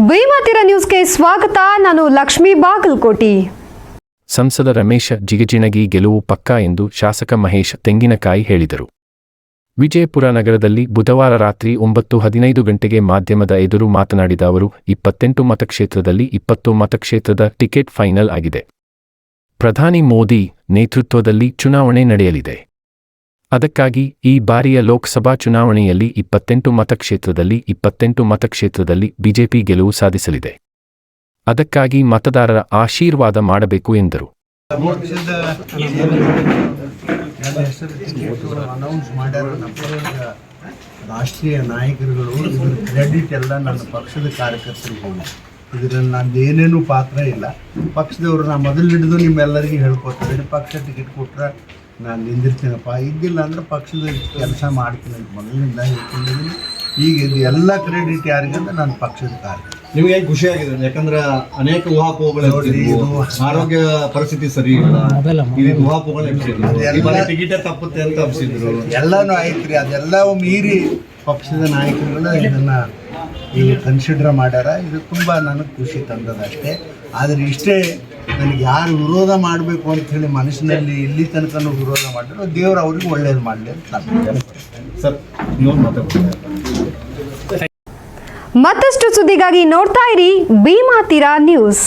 ಭೀಮಾತಿರ ನ್ಯೂಸ್ಗೆ ಸ್ವಾಗತ. ನಾನು ಲಕ್ಷ್ಮೀ ಬಾಗಲಕೋಟಿ. ಸಂಸದ ರಮೇಶ ಜಿಗಜಿಣಗಿ ಗೆಲುವು ಪಕ್ಕಾ ಎಂದು ಶಾಸಕ ಮಹೇಶ್ ತೆಂಗಿನಕಾಯಿ ಹೇಳಿದರು. ವಿಜಯಪುರ ನಗರದಲ್ಲಿ ಬುಧವಾರ ರಾತ್ರಿ ಒಂಬತ್ತು ಹದಿನೈದು ಗಂಟೆಗೆ ಮಾಧ್ಯಮದ ಎದುರು ಮಾತನಾಡಿದ ಅವರು, ಇಪ್ಪತ್ತೆಂಟು ಮತಕ್ಷೇತ್ರದಲ್ಲಿ ಇಪ್ಪತ್ತು ಮತಕ್ಷೇತ್ರದ ಟಿಕೆಟ್ ಫೈನಲ್ ಆಗಿದೆ. ಪ್ರಧಾನಿ ಮೋದಿ ನೇತೃತ್ವದಲ್ಲಿ ಚುನಾವಣೆ ನಡೆಯಲಿದೆ. ಅದಕ್ಕಾಗಿ ಈ ಬಾರಿಯ ಲೋಕಸಭಾ ಚುನಾವಣೆಯಲ್ಲಿ ಇಪ್ಪತ್ತೆಂಟು ಮತಕ್ಷೇತ್ರದಲ್ಲಿ ಇಪ್ಪತ್ತೆಂಟು ಮತಕ್ಷೇತ್ರದಲ್ಲಿ ಬಿಜೆಪಿ ಗೆಲುವು ಸಾಧಿಸಲಿದೆ. ಅದಕ್ಕಾಗಿ ಮತದಾರರ ಆಶೀರ್ವಾದ ಮಾಡಬೇಕು ಎಂದರು. ರಾಷ್ಟ್ರೀಯ ನಾಯಕರುಗಳು, ಇದ್ರ ಕ್ರೆಡಿಟ್ ಎಲ್ಲ ನನ್ನ ಪಕ್ಷದ ಕಾರ್ಯಕರ್ತರಿಗೆ ಇದರಲ್ಲಿ ನಂದು ಏನೇನು ಪಾತ್ರ ಇಲ್ಲ. ಪಕ್ಷದವರು ನಾ ಮೊದಲು ಹಿಡಿದು ನಿಮ್ಮೆಲ್ಲರಿಗೂ ಹೇಳ್ಕೊಡ್ತಾರೆ. ಪಕ್ಷ ಟಿಕೆಟ್ ಕೊಟ್ರೆ ನಾನು ನಿಂದಿರ್ತೀನಪ್ಪ. ಇದ್ದಿಲ್ಲ ಅಂದ್ರೆ ಪಕ್ಷದ ಕೆಲಸ ಮಾಡ್ತೀನಿ ಅಂತ ಮೊದಲಿನಿಂದ ಹೇಳ್ಕೊಂಡಿದ್ದೀನಿ. ಈಗ ಇದು ಎಲ್ಲ ಕ್ರೆಡಿಟ್ ಯಾರಿಗೆ ಅಂದ್ರೆ ನನ್ನ ಪಕ್ಷದ ಕಾರ್ಯ ನಿಮಗೆ ಖುಷಿ ಆಗಿದೆ? ಯಾಕಂದ್ರೆ ಅನೇಕ ಊಹಾಪೋಹಗಳು. ಆರೋಗ್ಯ ಪರಿಸ್ಥಿತಿ ಸರಿ ಊಹಾಪೋಹಗಳು ಟಿಕೆಟೇ ತಪ್ಪುತ್ತೆ ಅಂತ ಎಲ್ಲಾನು ಎಲ್ಲನೂ ಐತ್ರಿ ಅದೆಲ್ಲವೂ ಮೀರಿ ಪಕ್ಷದ ನಾಯಕರುಗಳು ಇದನ್ನ ಈಗ ಕನ್ಸಿಡರ್ ಮಾಡ್ಯಾರ? ಇದು ತುಂಬ ನನಗೆ ಖುಷಿ ತಂದದಷ್ಟೇ ಆದರೆ ಇಷ್ಟೇ ನನಗೆ ಯಾರು ವಿರೋಧ ಮಾಡಬೇಕು ಅಂತ ಹೇಳಿ ಮನಸ್ಸಿನಲ್ಲಿ ಇಲ್ಲಿ ತನಕ ವಿರೋಧ ಮಾಡಿದ್ರು ದೇವರು ಅವ್ರಿಗೆ ಒಳ್ಳೇದು ಮಾಡಲಿ ಅಂತ ನಾನು ಸರ್ ಮತ್ತಷ್ಟು ಸುದ್ದಿಗಾಗಿ ನೋಡ್ತಾ ಇರಿ ಭೀಮಾತಿರ ನ್ಯೂಸ್.